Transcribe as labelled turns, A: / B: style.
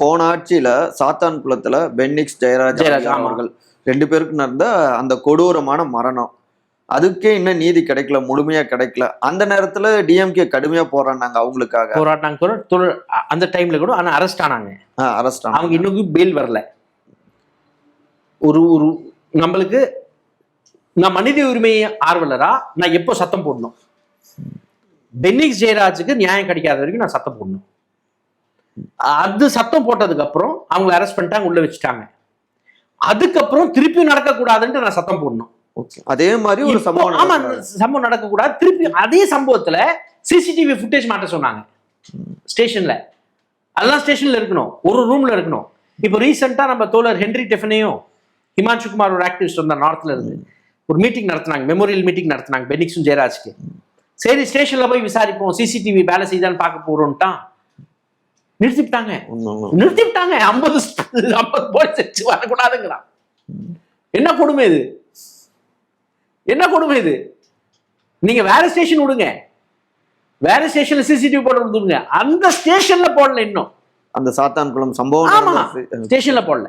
A: போன ஆட்சியில சாத்தான் குளத்துல பென்னிக்ஸ் ஜெயராஜ். அவர்கள் ரெண்டு பேருக்கு நடந்த அந்த கொடூரமான மரணம். அதுக்கே இன்னும் நீதி கிடைக்கல முழுமையா கிடைக்கல. அந்த நேரத்துல டிஎம்கே கடுமையா போராடினாங்க அவங்களுக்காக.
B: போராட்டாங்க கூட அந்த டைம்ல கூட ஆனா அரெஸ்ட் ஆனாங்க.
A: அரெஸ்ட்
B: அவங்க இன்னும் பெயில் வரல. ஒரு ஒரு நம்மளுக்கு நான் மனித உரிமை ஆர்வலரா நான் எப்போ சத்தம் போடணும்? பென்னிக்ஸ் ஜெயராஜுக்கு நியாயம் கிடைக்காத வரைக்கும் நான் சத்தம் போடணும். அது சத்தம் போட்டதுக்கு அப்புறம் அவங்கள அரெஸ்ட் பண்ணிட்டாங்க உள்ள வச்சுட்டாங்க. அதுக்கப்புறம் திருப்பி நடக்கக்கூடாதுன்ட்டு நான் சத்தம் போடணும்.
A: அதே மாதிரி ஒரு சம்பவம்
B: ஆமா. சம்பவம் நடக்கக்கூடாது. திருப்பி அதே சம்பவத்துல சிசிடிவி ஃபுட்டேஜ் மாட்ட சொன்னாங்க. ஸ்டேஷன்ல. அதெல்லாம் ஸ்டேஷன்ல இருக்கணும். ஒரு ரூம்ல இருக்கணும். இப்போ ரீசெண்டா நம்ம தோழர் ஹென்ரி டெஃபனையும் ஹிமான்ஷு குமார் ஒரு ஆக்டிவிஸ்ட் வந்தார் நார்த்ல இருந்து. ஒரு மீட்டிங் நடத்துனாங்க மெமோரியல் மீட்டிங் நடத்துனாங்க பெனிக்ஸும் ஜெயராஜ்க்கு. சரி ஸ்டேஷன்ல போய் விசாரிப்போம் சிசிடிவி வேலை செய்தான்னு பார்க்க போறோம்ட்டான்.
A: உண்மை.
B: நிறுத்திவிட்டாங்க. ஐம்பது ஐம்பது போலீஸ் வச்சு வரக்கூடாதுங்கிறான். என்ன கொடுமை இது? என்ன கொடுமை இது? நீங்க வேற ஸ்டேஷன் விடுங்க. வேற ஸ்டேஷன்ல சிசிடிவி போட விடுங்க அந்த ஸ்டேஷன்ல போடல இன்னும்.
A: அந்த சாத்தான் குளம் சம்பவம்
B: ஸ்டேஷன்ல போடல.